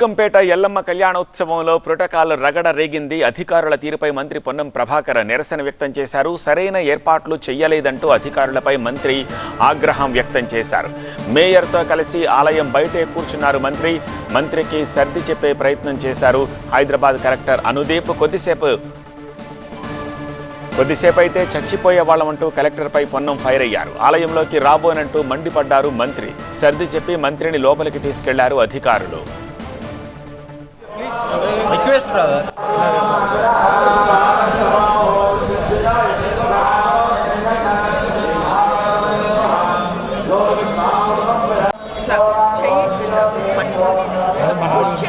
కంపేట Yellamma కళ్యాణోత్సవంలో protocol రగడ రేగింది. అధికారుల తీరుపై మంత్రి పొన్నం ప్రభాకర్ నిరసన వ్యక్తం చేశారు. సరైన ఏర్పాట్లు చేయలేదంటూ అధికారులపై మంత్రి ఆగ్రహం వ్యక్తం చేశారు. మేయర్తో కలిసి ఆలయం బయటే కూర్చున్నారు మంత్రి. మంత్రికి సర్ది చెప్పే ప్రయత్నం చేశారు హైదరాబాద్ కలెక్టర్ అనుదీప్. కొద్దిసేపు కొద్దిసేపు అయితే చచ్చిపోయే వాళ్ళమంటూ కలెక్టర్పై పొన్నం ఫైర్ అయ్యారు. ఆలయంలోకి రాబోనంటూ మండిపడ్డారు మంత్రి. సర్ది చెప్పి మంత్రిని లోపలికి తీసుకెళ్ళారు అధికారులు. రిక్వెస్ట్ బ్రదర్ ఇట్లా చెయ్యి ఇట్లా పుష్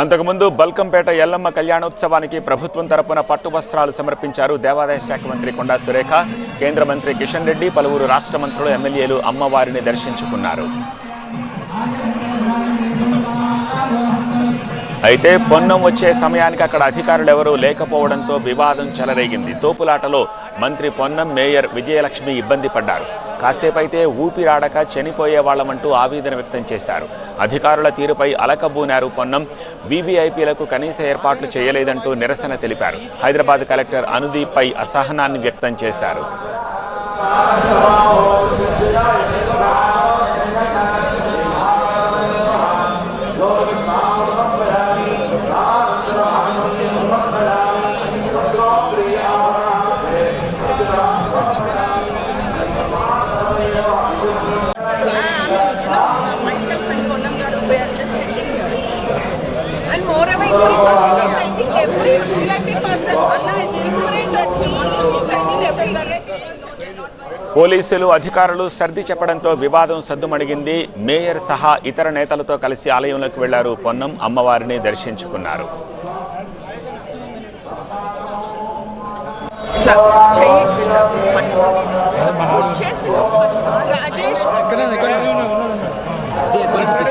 అంతకుముందు బల్కంపేట ఎల్లమ్మ కళ్యాణోత్సవానికి ప్రభుత్వం తరపున పట్టు వస్త్రాలు సమర్పించారు దేవాదాయ శాఖ మంత్రి కొండా సురేఖ కేంద్ర మంత్రి కిషన్ రెడ్డి పలువురు రాష్ట్ర మంత్రులు ఎమ్మెల్యేలు అమ్మవారిని దర్శించుకున్నారు. అయితే పొన్నం వచ్చే సమయానికి అక్కడ అధికారులు ఎవరూ లేకపోవడంతో వివాదం చెలరేగింది. తోపులాటలో మంత్రి పొన్నం మేయర్ విజయలక్ష్మి ఇబ్బంది పడ్డారు. కాసేపైతే ఊపిరాడక చనిపోయే వాళ్ళమంటూ ఆవేదన వ్యక్తం చేశారు. అధికారుల తీరుపై అలకబూనారు పొన్నం. వీవీఐపీలకు కనీస ఏర్పాట్లు చేయలేదంటూ నిరసన తెలిపారు. హైదరాబాద్ కలెక్టర్ అనుదీప్పై అసహనాన్ని వ్యక్తం చేశారు. పోలీసులు అధికారులు సర్ది చెప్పడంతో వివాదం సద్దుమణిగింది. మేయర్ సహా ఇతర నేతలతో కలిసి ఆలయంలోకి వెళ్ళారు. పొన్నం అమ్మవారిని దర్శించుకున్నారు.